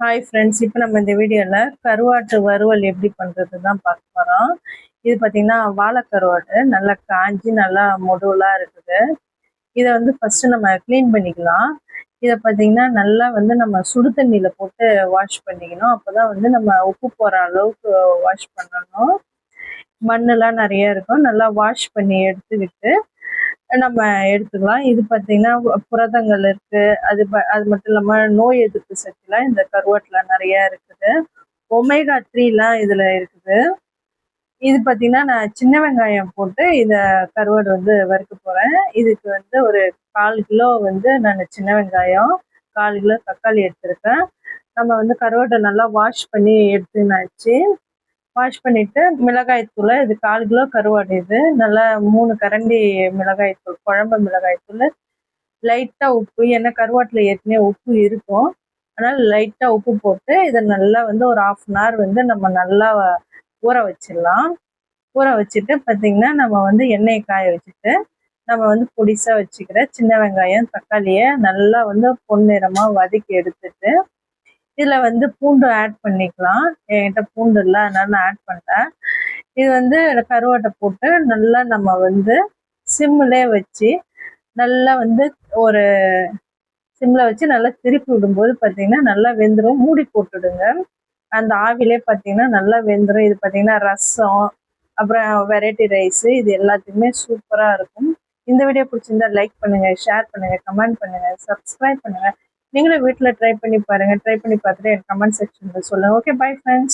Hi friends இப்போ நம்ம இந்த வீடியோவில் கருவாட்டு வறுவல் எப்படி பண்ணுறது தான் பார்க்க போகிறோம் இது பார்த்திங்கன்னா வாழை கருவாட்டு நல்லா காஞ்சி நல்லா மொடுவலாக இருக்குது. இதை வந்து ஃபஸ்ட்டு நம்ம க்ளீன் பண்ணிக்கலாம். இதை பார்த்திங்கன்னா நல்லா வந்து நம்ம சுடு தண்ணியில் போட்டு வாஷ் பண்ணிக்கணும். அப்போ தான் வந்து நம்ம உப்பு போகிற அளவுக்கு வாஷ் பண்ணணும். மண்ணெலாம் நிறையா இருக்கும். நல்லா வாஷ் பண்ணி எடுத்துக்கிட்டு நம்ம எடுத்துக்கலாம். இது பார்த்தீங்கன்னா புரதங்கள் இருக்கு. அது அது மட்டும் இல்லாமல் நோய் எதிர்ப்பு சக்திலாம் இந்த கருவாட்டில் நிறைய இருக்குது. ஒமேகா த்ரீலாம் இதில் இருக்குது. இது பார்த்தீங்கன்னா நான் சின்ன வெங்காயம் போட்டு இதை கருவாடு வந்து வறுக்க போகிறேன் இதுக்கு வந்து ஒரு கால் கிலோ வந்து நான் சின்ன வெங்காயம் கால் கிலோ தக்காளி எடுத்திருக்கேன். நம்ம வந்து கருவாட்டை நல்லா வாஷ் பண்ணி எடுத்துனாச்சு. வாஷ் பண்ணிட்டு மிளகாய் தூள் இது கால் கிலோ கருவாடு இது. நல்லா மூணு கரண்டி மிளகாய் தூள் குழம்பு மிளகாய் தூள். லைட்டாக உப்பு ஏன்னா கருவாட்டில் ஏற்கனவே உப்பு இருக்கும். அதனால் லைட்டாக உப்பு போட்டு இதை நல்லா வந்து ஒரு ஆஃப் அன் ஹவர் வந்து நம்ம நல்லா ஊற வச்சிடலாம். ஊற வச்சுட்டு பார்த்திங்கன்னா நம்ம வந்து எண்ணெயை காய வச்சுட்டு நம்ம வந்து பொடிசாக வச்சுக்கிற சின்ன வெங்காயம் தக்காளியை நல்லா வந்து பொன்னிறமாக வதக்கி எடுத்துட்டு இதில் வந்து பூண்டு ஆட் பண்ணிக்கலாம். என்கிட்ட பூண்டு இல்லை அதனால நான் ஆட் பண்ணிட்டேன் இது வந்து கருவாட்டை போட்டு நல்லா நம்ம வந்து சிம்மிலே வச்சு நல்லா வந்து ஒரு சிம்மில் வச்சு நல்லா திருப்பி விடும்போது பார்த்தீங்கன்னா நல்லா வெந்துடும் மூடி போட்டுடுங்க. அந்த ஆவிலே பார்த்தீங்கன்னா நல்லா வெந்துடும் இது பார்த்தீங்கன்னா ரசம் அப்புறம் வெரைட்டி ரைஸு இது எல்லாத்துக்குமே சூப்பராக இருக்கும். இந்த வீடியோ பிடிச்சிருந்தா லைக் பண்ணுங்கள் ஷேர் பண்ணுங்கள் கமெண்ட் பண்ணுங்கள் சப்ஸ்கிரைப் பண்ணுங்கள் நீங்களும் வீட்டில் ட்ரை பண்ணி பாருங்கள் ட்ரை பண்ணி பார்த்துட்டு எனக்கு கமெண்ட் செக்ஷனில் சொல்லுங்கள் ஓகே பை ஃப்ரெண்ட்ஸ்